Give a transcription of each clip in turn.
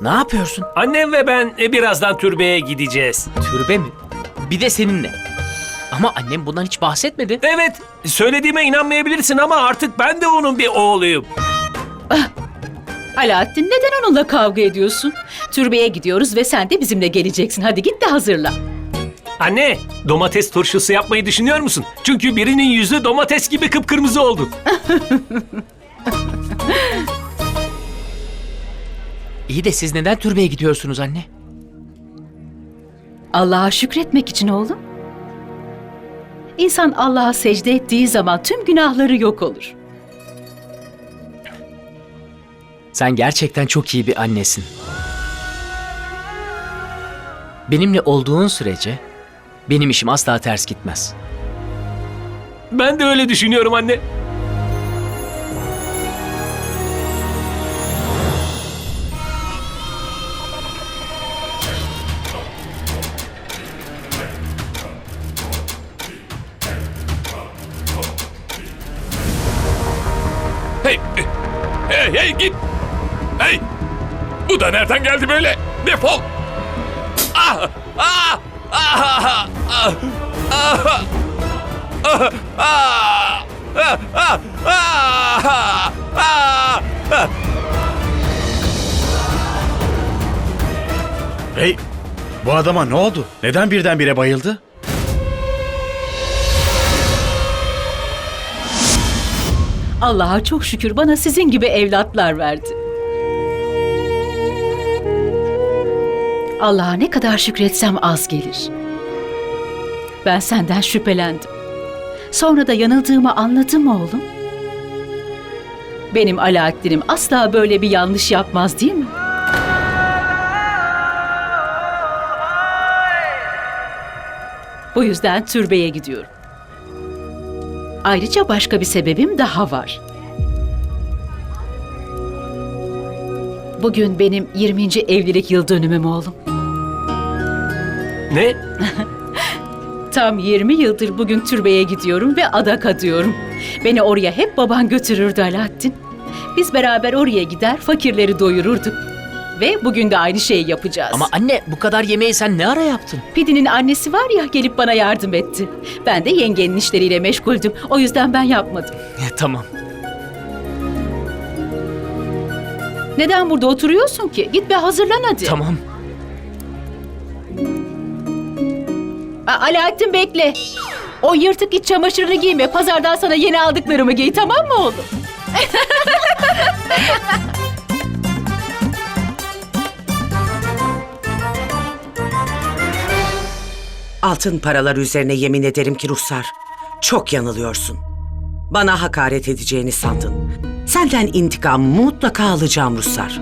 Ne yapıyorsun? Annem ve ben e, birazdan türbeye gideceğiz. Türbe mi? Bir de seninle. Ama annem bundan hiç bahsetmedi. Evet, söylediğime inanmayabilirsin ama artık ben de onun bir oğluyum. Alaaddin neden onunla kavga ediyorsun? Türbeye gidiyoruz ve sen de bizimle geleceksin. Hadi git de hazırla. Anne, domates turşusu yapmayı düşünüyor musun? Çünkü birinin yüzü domates gibi kıpkırmızı oldu. İyi de siz neden türbeye gidiyorsunuz anne? Allah'a şükretmek için oğlum. İnsan Allah'a secde ettiği zaman tüm günahları yok olur. Sen gerçekten çok iyi bir annesin. Benimle olduğun sürece benim işim asla ters gitmez. Ben de öyle düşünüyorum anne. Bu da nereden geldi böyle? Defol. Ah, ah, ah, ah, ah, ah, ah, ah, ah, ah, ah, ah. Hey, bu adama ne oldu? Neden birdenbire bayıldı? Allah'a çok şükür bana sizin gibi evlatlar verdi. Allah'a ne kadar şükretsem az gelir. Ben senden şüphelendim. Sonra da yanıldığımı anladım oğlum. Benim Alaaddin'im asla böyle bir yanlış yapmaz değil mi? Bu yüzden türbeye gidiyorum. Ayrıca başka bir sebebim daha var. Bugün benim 20. evlilik yıl dönümüm oğlum. Ne? Tam 20 yıldır bugün türbeye gidiyorum ve adak adıyorum. Beni oraya hep baban götürürdü Alaaddin. Biz beraber oraya gider fakirleri doyururduk. Ve bugün de aynı şeyi yapacağız. Ama anne bu kadar yemeği sen ne ara yaptın? Pidi'nin annesi var ya gelip bana yardım etti. Ben de yengenin işleriyle meşguldüm. O yüzden ben yapmadım. tamam. Neden burada oturuyorsun ki? Git ve hazırlan hadi. Tamam. Aa, Alaaddin bekle. O yırtık iç çamaşırını giyme. Pazardan sana yeni aldıklarımı giy tamam mı oğlum? Altın paralar üzerine yemin ederim ki Ruhsar. Çok yanılıyorsun. Bana hakaret edeceğini sandın. Senden intikam mutlaka alacağım Ruhsar.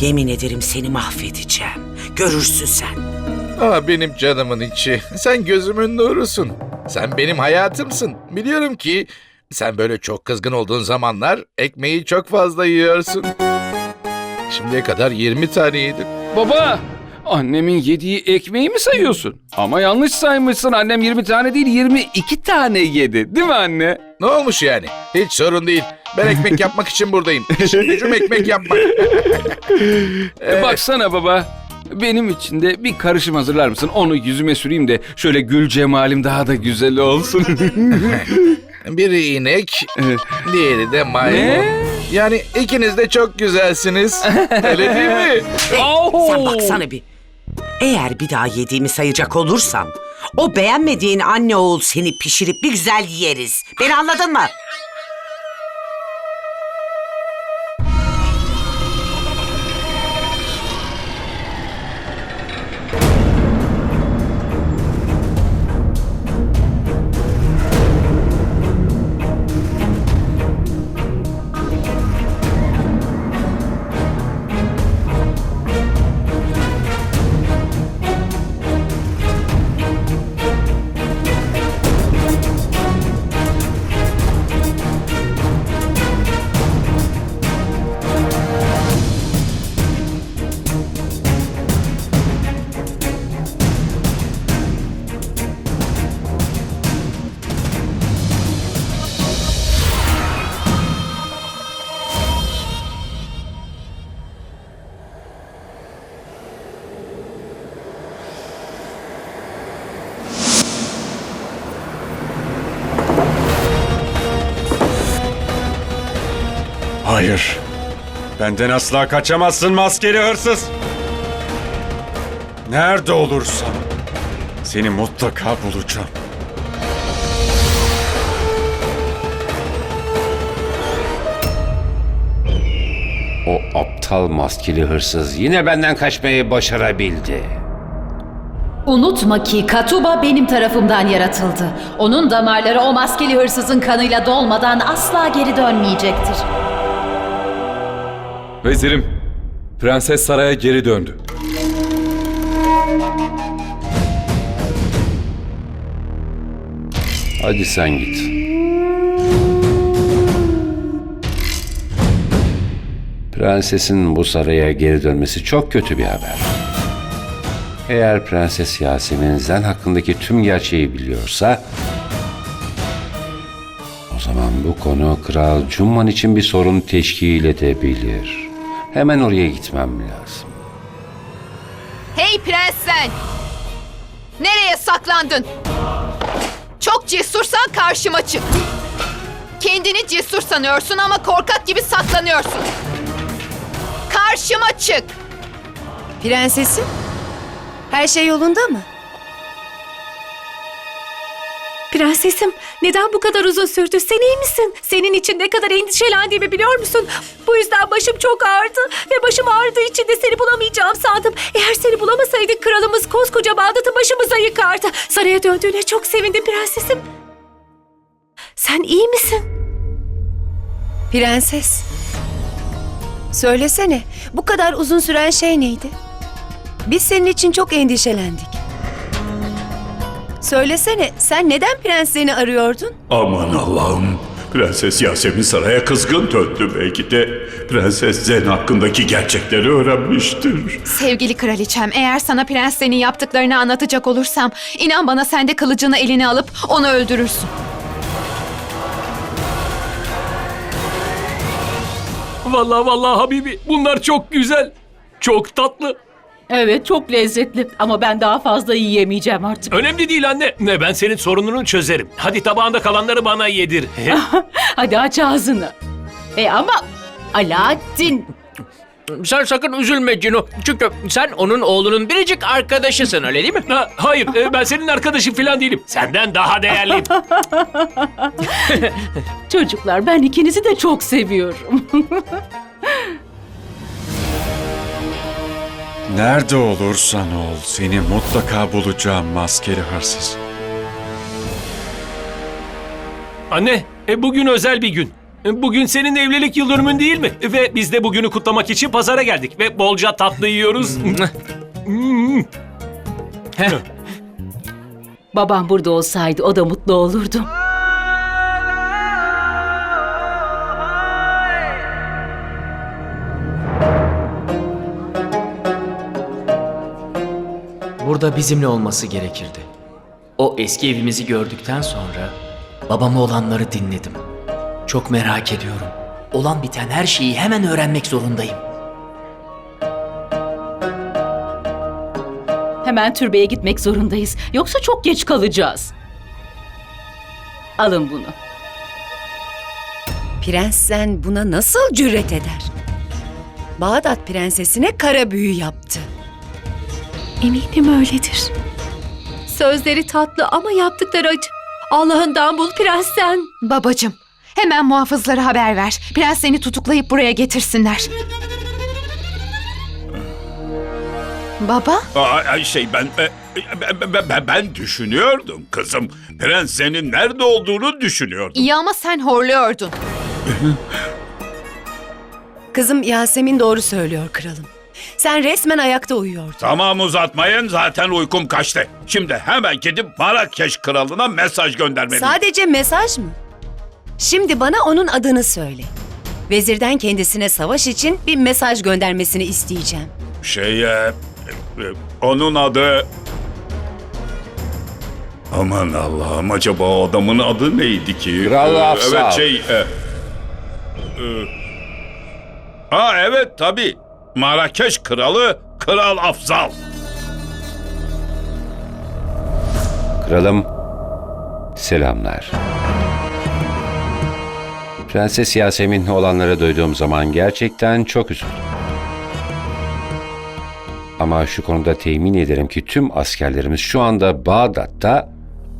Yemin ederim seni mahvedeceğim. Görürsün sen. Ah benim canımın içi. Sen gözümün nurusun. Sen benim hayatımsın. Biliyorum ki sen böyle çok kızgın olduğun zamanlar ekmeği çok fazla yiyorsun. Şimdiye kadar 20 tane yedim. Baba, annemin yediği ekmeği mi sayıyorsun? Ama yanlış saymışsın. Annem 20 tane değil 22 tane yedi. Değil mi anne? Ne olmuş yani? Hiç sorun değil. Ben ekmek yapmak için buradayım. İşim gücüm ekmek yapmak. E, Baksana baba. Benim için de bir karışım hazırlar mısın? Onu yüzüme süreyim de şöyle gül cemalim daha da güzel olsun. Biri inek, diğeri de maymun. Ne? Yani ikiniz de çok güzelsiniz. Öyle değil mi? Hey, sen baksana bir. Eğer bir daha yediğimi sayacak olursan... ...o beğenmediğin anne oğul seni pişirip bir güzel yeriz. Beni anladın mı? Hayır. Benden asla kaçamazsın maskeli hırsız. Nerede olursan seni mutlaka bulacağım. O aptal maskeli hırsız yine benden kaçmayı başarabildi. Unutma ki Katuba benim tarafımdan yaratıldı. Onun damarları o maskeli hırsızın kanıyla dolmadan asla geri dönmeyecektir. Vezirim, Prenses saraya geri döndü. Hadi sen git. Prensesin bu saraya geri dönmesi çok kötü bir haber. Eğer Prenses Yasemin Zen hakkındaki tüm gerçeği biliyorsa... O zaman bu konu Kral Cumman için bir sorun teşkil edebilir. Hemen oraya gitmem lazım. Hey prens sen! Nereye saklandın? Çok cesursan karşıma çık. Kendini cesur sanıyorsun ama korkak gibi saklanıyorsun. Karşıma çık. Prensesim, her şey yolunda mı? Prensesim, neden bu kadar uzun sürdü? Sen iyi misin? Senin için ne kadar endişelendiğimi biliyor musun? Bu yüzden başım çok ağrıdı ve başım ağrıdığı için de seni bulamayacağım sandım. Eğer seni bulamasaydık kralımız koskoca Bağdat'ı başımıza yıkardı. Saraya döndüğüne çok sevindim prensesim. Sen iyi misin? Prenses. Söylesene, bu kadar uzun süren şey neydi? Biz senin için çok endişelendik. Söylesene, sen neden prenslerini arıyordun? Aman Allah'ım. Prenses Yasemin saraya kızgın döndü belki de. Prenses Zen hakkındaki gerçekleri öğrenmiştir. Sevgili kraliçem eğer sana prenslerin yaptıklarını anlatacak olursam inan bana sen de kılıcını eline alıp onu öldürürsün. Vallahi vallahi Habibi bunlar çok güzel. Çok tatlı. Evet çok lezzetli ama ben daha fazla yiyemeyeceğim artık. Önemli değil anne. Ne ben senin sorununu çözerim. Hadi tabağında kalanları bana yedir. Hadi aç ağzını. E ama Alaaddin Sen sakın üzülme Cino. Çünkü sen onun oğlunun biricik arkadaşısın öyle değil mi? Ha, hayır e, ben senin arkadaşın falan değilim. Senden daha değerliyim. çocuklar ben ikinizi de çok seviyorum. Nerede olursan ol seni mutlaka bulacağım maskeli hırsız. Anne, e, bugün özel bir gün. E, Bugün senin evlilik yıl dönümün değil mi? Ve biz de bugünü kutlamak için pazara geldik ve bolca tatlı yiyoruz. Hmm. Babam burada olsaydı o da mutlu olurdu. Burada bizimle olması gerekirdi. O eski evimizi gördükten sonra babama olanları dinledim. Çok merak ediyorum. Olan biten her şeyi hemen öğrenmek zorundayım. Hemen türbeye gitmek zorundayız. Yoksa çok geç kalacağız. Alın bunu. Prens Zen buna nasıl cüret eder? Bağdat prensesine kara büyü yaptı. Eminim öyledir. Sözleri tatlı ama yaptıkları acı. Allah'ından bul prensen. Babacım hemen muhafızlara haber ver. Prens seni tutuklayıp buraya getirsinler. Baba? Aa, şey ben, e, ben, ben, ben, ben düşünüyordum kızım. Prens senin nerede olduğunu düşünüyordum. İyi ama sen horluyordun. Kızım Yasemin doğru söylüyor kralım. Sen resmen ayakta uyuyordun. Tamam uzatmayın zaten uykum kaçtı. Şimdi hemen gidip Marrakeş kralına mesaj göndermeliyim. Sadece mesaj mı? Şimdi bana onun adını söyle. Vezirden kendisine savaş için bir mesaj göndermesini isteyeceğim. Şey, e, e, onun adı... Aman Allah'ım acaba o adamın adı neydi ki? Kral Ee, Afsal. Evet şey... E, e, ha evet tabii. Marrakeş kralı Kral Afzal. Kralım, selamlar. Prenses Yasemin'le olanları duyduğum zaman gerçekten çok üzüldüm. Ama şu konuda temin ederim ki tüm askerlerimiz şu anda Bağdat'ta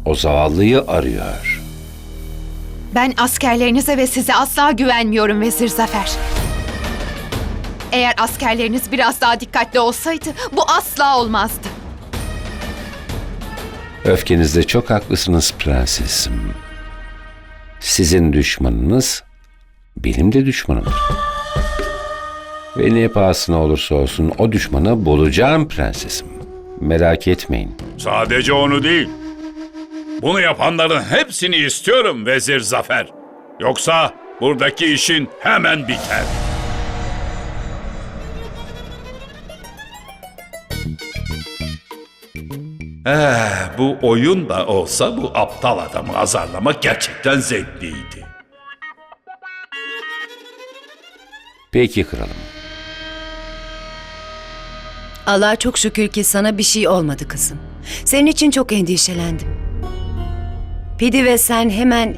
o zavallıyı arıyor. Ben askerlerinize ve size asla güvenmiyorum Vezir Zafer. Eğer askerleriniz biraz daha dikkatli olsaydı bu asla olmazdı. Öfkenizde çok haklısınız prensesim. Sizin düşmanınız benim de düşmanımdır. Ve ne pahasına olursa olsun o düşmanı bulacağım prensesim. Merak etmeyin. Sadece onu değil. Bunu yapanların hepsini istiyorum Vezir Zafer. Yoksa buradaki işin hemen biter. Eh, bu oyun da olsa bu aptal adamı azarlamak gerçekten zevkliydi. Peki kralım. Allah'a çok şükür ki sana bir şey olmadı kızım. Senin için çok endişelendim. Pidi ve sen hemen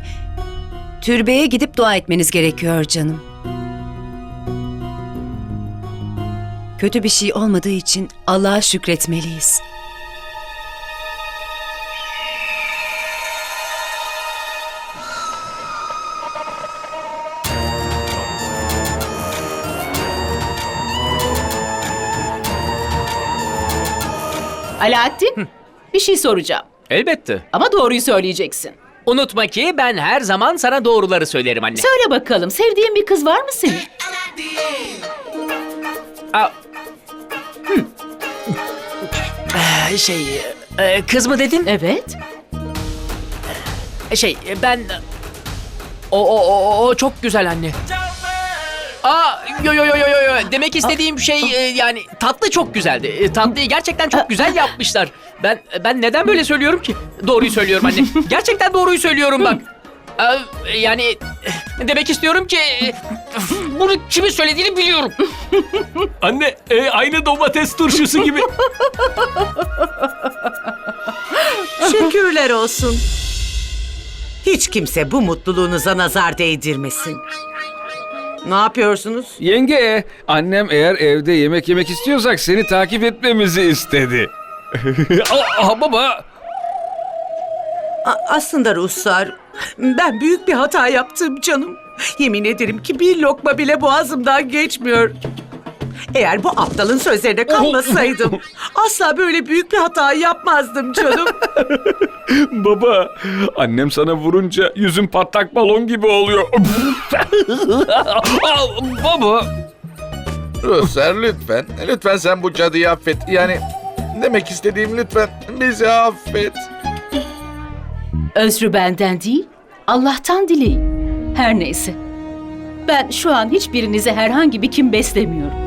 türbeye gidip dua etmeniz gerekiyor canım. Kötü bir şey olmadığı için Allah'a şükretmeliyiz. Alaaddin, bir şey soracağım. Elbette. Ama doğruyu söyleyeceksin. Unutma ki ben her zaman sana doğruları söylerim anne. Söyle bakalım, sevdiğin bir kız var mı senin? Aa, Ee, şey, e, kız mı dedin? Evet. Şey, e, ben... O, o, o, o çok güzel anne. Aa, yo yo yo yo yo yo. Demek istediğim şey e, yani tatlı çok güzeldi. E, Tatlıyı gerçekten çok güzel yapmışlar. Ben ben neden böyle söylüyorum ki? Doğruyu söylüyorum anne. Gerçekten doğruyu söylüyorum bak. Ee, Yani demek istiyorum ki bunu kimin söylediğini biliyorum. Anne e, aynı domates turşusu gibi. Şükürler olsun. Hiç kimse bu mutluluğunuza nazar değdirmesin. Ne yapıyorsunuz? Yenge, annem eğer evde yemek yemek istiyorsak seni takip etmemizi istedi. Aa, aa, baba, A- aslında Ruslar, ben büyük bir hata yaptım canım. Yemin ederim ki bir lokma bile boğazımdan geçmiyor. Eğer bu aptalın sözlerine kalmasaydım asla böyle büyük bir hata yapmazdım canım. baba. Annem sana vurunca yüzün patlak balon gibi oluyor. Baba. Ruslar lütfen, lütfen sen bu cadıyı affet. Yani demek istediğim lütfen bizi affet. Özrü benden değil, Allah'tan dileyin. Her neyse. Ben şu an hiçbirinize herhangi bir kim beslemiyorum.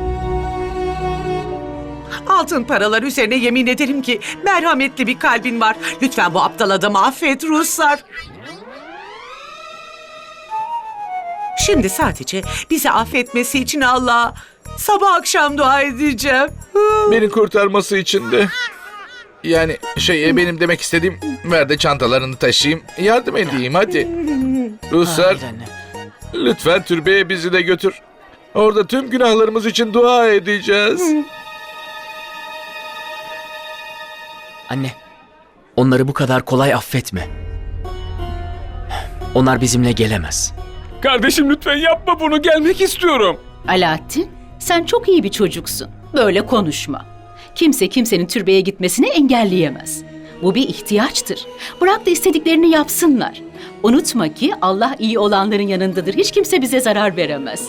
Altın paralar üzerine yemin ederim ki merhametli bir kalbin var. Lütfen bu aptal adamı affet Ruslar. Şimdi sadece bizi affetmesi için Allah'a sabah akşam dua edeceğim. Beni kurtarması için de. Yani şey e, benim demek istediğim ver de çantalarını taşıyayım. Yardım edeyim hadi. Hayır anne. lütfen türbeye bizi de götür. Orada tüm günahlarımız için dua edeceğiz. Anne, onları bu kadar kolay affetme. Onlar bizimle gelemez. Kardeşim lütfen yapma bunu. Gelmek istiyorum. Alaaddin, sen çok iyi bir çocuksun. Böyle konuşma. Kimse kimsenin türbeye gitmesini engelleyemez. Bu bir ihtiyaçtır. Bırak da istediklerini yapsınlar. Unutma ki Allah iyi olanların yanındadır. Hiç kimse bize zarar veremez.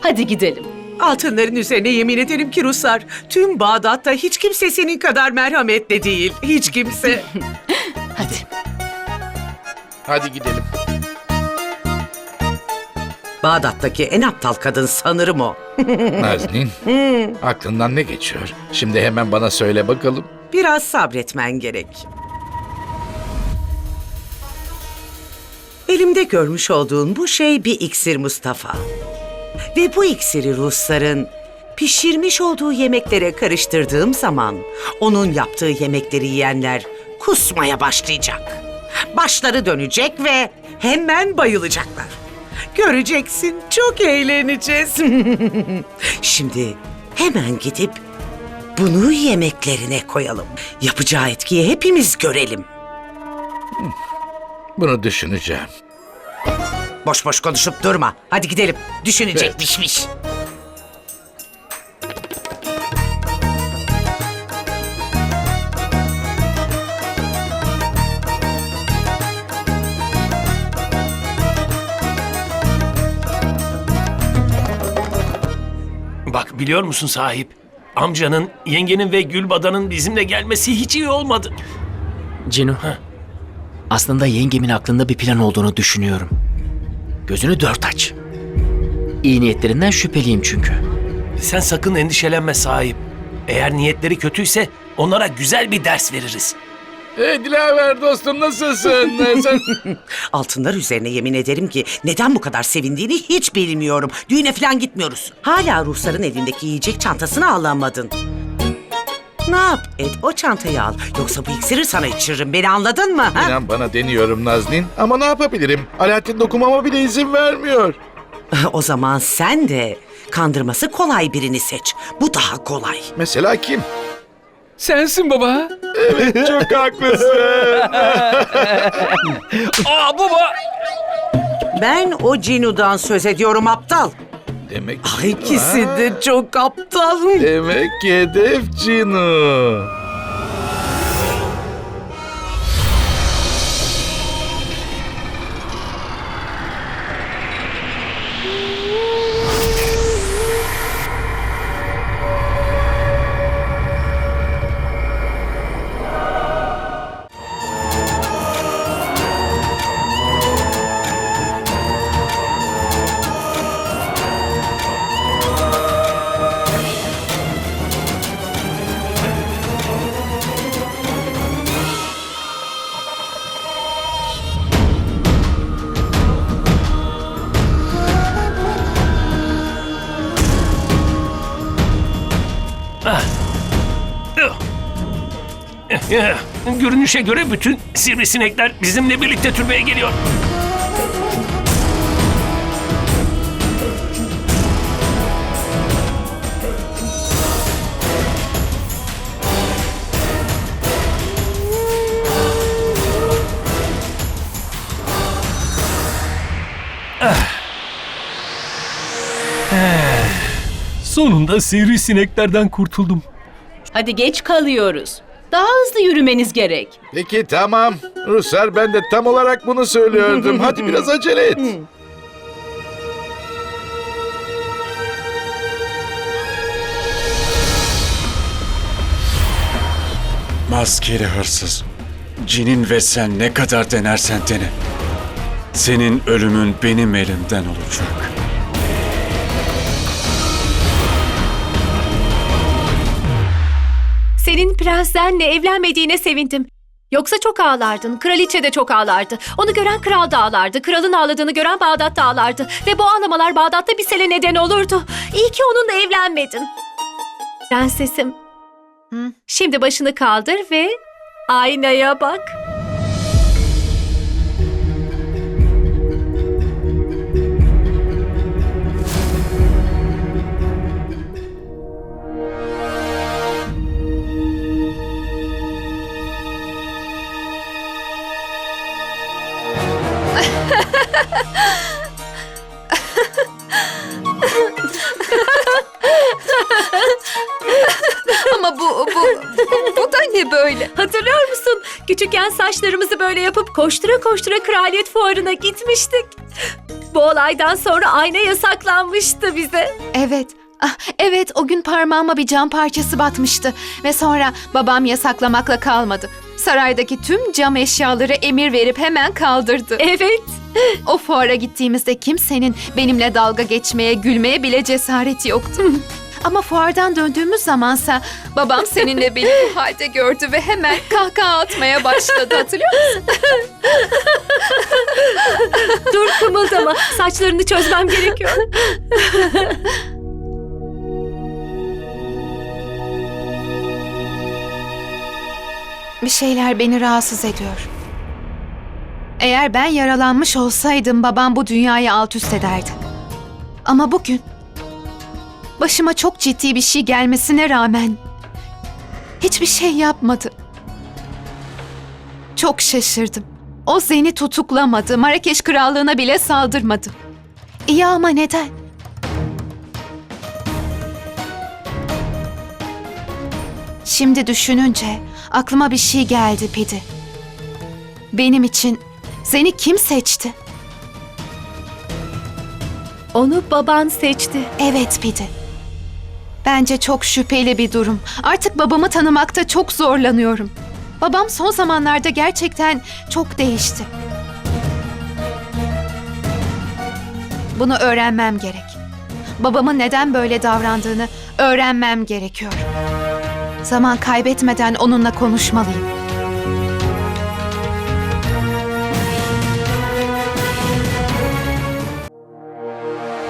Hadi gidelim. Altınların üzerine yemin ederim ki Ruslar, tüm Bağdat'ta hiç kimse senin kadar merhametli değil. Hiç kimse. Hadi. Hadi gidelim. Bağdat'taki en aptal kadın sanırım o. Nazdin, aklından ne geçiyor? Şimdi hemen bana söyle bakalım. Biraz sabretmen gerek. Elimde görmüş olduğun bu şey bir iksir Mustafa. Ve bu iksiri Rusların pişirmiş olduğu yemeklere karıştırdığım zaman onun yaptığı yemekleri yiyenler kusmaya başlayacak. Başları dönecek ve hemen bayılacaklar. Göreceksin. Çok eğleneceğiz. Şimdi hemen gidip bunu yemeklerine koyalım. Yapacağı etkiyi hepimiz görelim. Bunu düşüneceğim. Boş boş konuşup durma. Hadi gidelim. Düşünecekmişmiş. Bak biliyor musun sahip? Amcanın, yengenin ve Gülbada'nın bizimle gelmesi hiç iyi olmadı. Cinu, aslında yengemin aklında bir plan olduğunu düşünüyorum. Gözünü dört aç. İyi niyetlerinden şüpheliyim çünkü. Sen sakın endişelenme sahip. Eğer niyetleri kötüyse onlara güzel bir ders veririz. Hey Dilaver dostum nasılsın? Ee, Sen... Altınlar üzerine yemin ederim ki neden bu kadar sevindiğini hiç bilmiyorum. Düğüne falan gitmiyoruz. Hala Ruhsar'ın elindeki yiyecek çantasını alamadın. Ne yap et o çantayı al. Yoksa bu iksiri sana içiririm beni anladın mı? Ha? İnan bana deniyorum Nazlin ama ne yapabilirim? Alaaddin dokunmama bile izin vermiyor. o zaman sen de kandırması kolay birini seç. Bu daha kolay. Mesela kim? Sensin baba. Çok haklısın. Aa baba. Ben o Cinu'dan söz ediyorum aptal. Demek Ah, ikisi de çok aptal. Demek ki hedef Cinu. Görünüşe göre bütün sivrisinekler bizimle birlikte türbeye geliyor. Sonunda sivrisineklerden kurtuldum. Hadi geç kalıyoruz. Daha hızlı yürümeniz gerek. Peki tamam. Ruslar ben de tam olarak bunu söylüyordum. Hadi biraz acele et. Maskeli hırsız. Cinin ve sen ne kadar denersen dene. Senin ölümün benim elimden olacak. Senin prenslenle evlenmediğine sevindim. Yoksa çok ağlardın. Kraliçe de çok ağlardı. Onu gören kral da ağlardı. Kralın ağladığını gören Bağdat da ağlardı. Ve bu ağlamalar Bağdat'ta bir sele neden olurdu. İyi ki onunla evlenmedin. Prensesim. Şimdi başını kaldır ve aynaya bak. Ama bu, bu, bu, bu da ne böyle? Hatırlıyor musun? Küçükken saçlarımızı böyle yapıp koştura koştura kraliyet fuarına gitmiştik. Bu olaydan sonra ayna yasaklanmıştı bize. Evet. Ah, evet o gün parmağıma bir cam parçası batmıştı ve sonra babam yasaklamakla kalmadı. Saraydaki tüm cam eşyaları emir verip hemen kaldırdı. Evet. O fuara gittiğimizde kimsenin benimle dalga geçmeye, gülmeye bile cesareti yoktu. Ama fuardan döndüğümüz zamansa babam seninle beni bu halde gördü ve hemen kahkaha atmaya başladı hatırlıyor musun? Dur kımıldama. Saçlarını çözmem gerekiyor. Bir şeyler beni rahatsız ediyor. Eğer ben yaralanmış olsaydım babam bu dünyayı alt üst ederdi. Ama bugün başıma çok ciddi bir şey gelmesine rağmen hiçbir şey yapmadı. Çok şaşırdım. O Zen'i tutuklamadı, Marrakeş krallığına bile saldırmadı. İyi ama neden? Şimdi düşününce aklıma bir şey geldi Pidi. Benim için seni kim seçti? Onu baban seçti. Evet Pidi. Bence çok şüpheli bir durum. Artık babamı tanımakta çok zorlanıyorum. Babam son zamanlarda gerçekten çok değişti. Bunu öğrenmem gerek. Babamın neden böyle davrandığını öğrenmem gerekiyor. Zaman kaybetmeden onunla konuşmalıyım.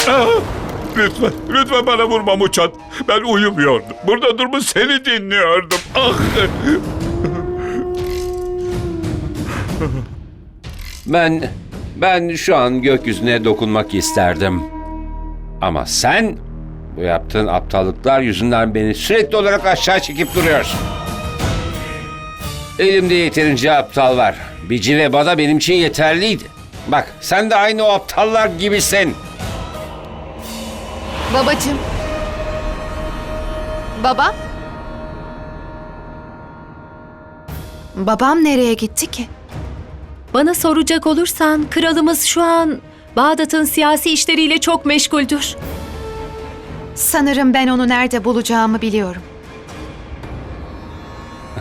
Ah, lütfen, lütfen bana vurma Muçat. Ben uyumuyordum. Burada durmuş seni dinliyordum. Ah! Ben, ben şu an gökyüzüne dokunmak isterdim. Ama sen bu yaptığın aptallıklar yüzünden beni sürekli olarak aşağı çekip duruyorsun. Elimde yeterince aptal var. Bici ve Bada benim için yeterliydi. Bak sen de aynı o aptallar gibisin. Babacığım. Baba? Babam nereye gitti ki? Bana soracak olursan kralımız şu an Bağdat'ın siyasi işleriyle çok meşguldür. Sanırım ben onu nerede bulacağımı biliyorum.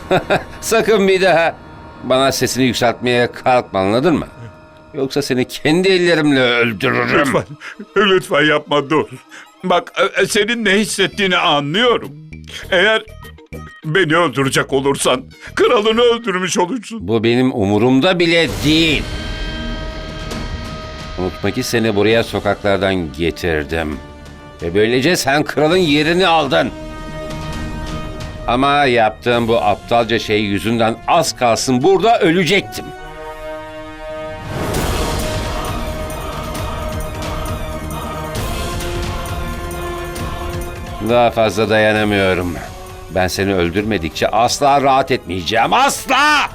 Sakın bir daha bana sesini yükseltmeye kalkma anladın mı? Yoksa seni kendi ellerimle öldürürüm. Lütfen, lütfen yapma dur. Bak e, senin ne hissettiğini anlıyorum. Eğer beni öldürecek olursan kralını öldürmüş olursun. Bu benim umurumda bile değil. Unutma ki seni buraya sokaklardan getirdim. Ve böylece sen kralın yerini aldın. Ama yaptığım bu aptalca şey yüzünden az kalsın burada ölecektim. Daha fazla dayanamıyorum. Ben seni öldürmedikçe asla rahat etmeyeceğim. Asla!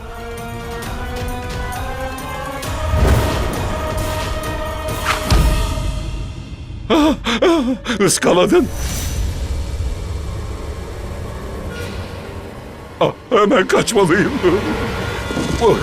Iskaladın. Ah, hemen kaçmalıyım. Oh.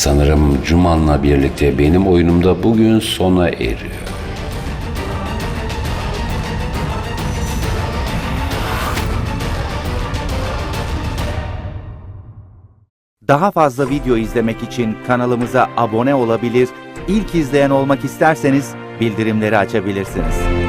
Sanırım Cuman'la birlikte benim oyunumda bugün sona eriyor. Daha fazla video izlemek için kanalımıza abone olabilir, ilk izleyen olmak isterseniz bildirimleri açabilirsiniz.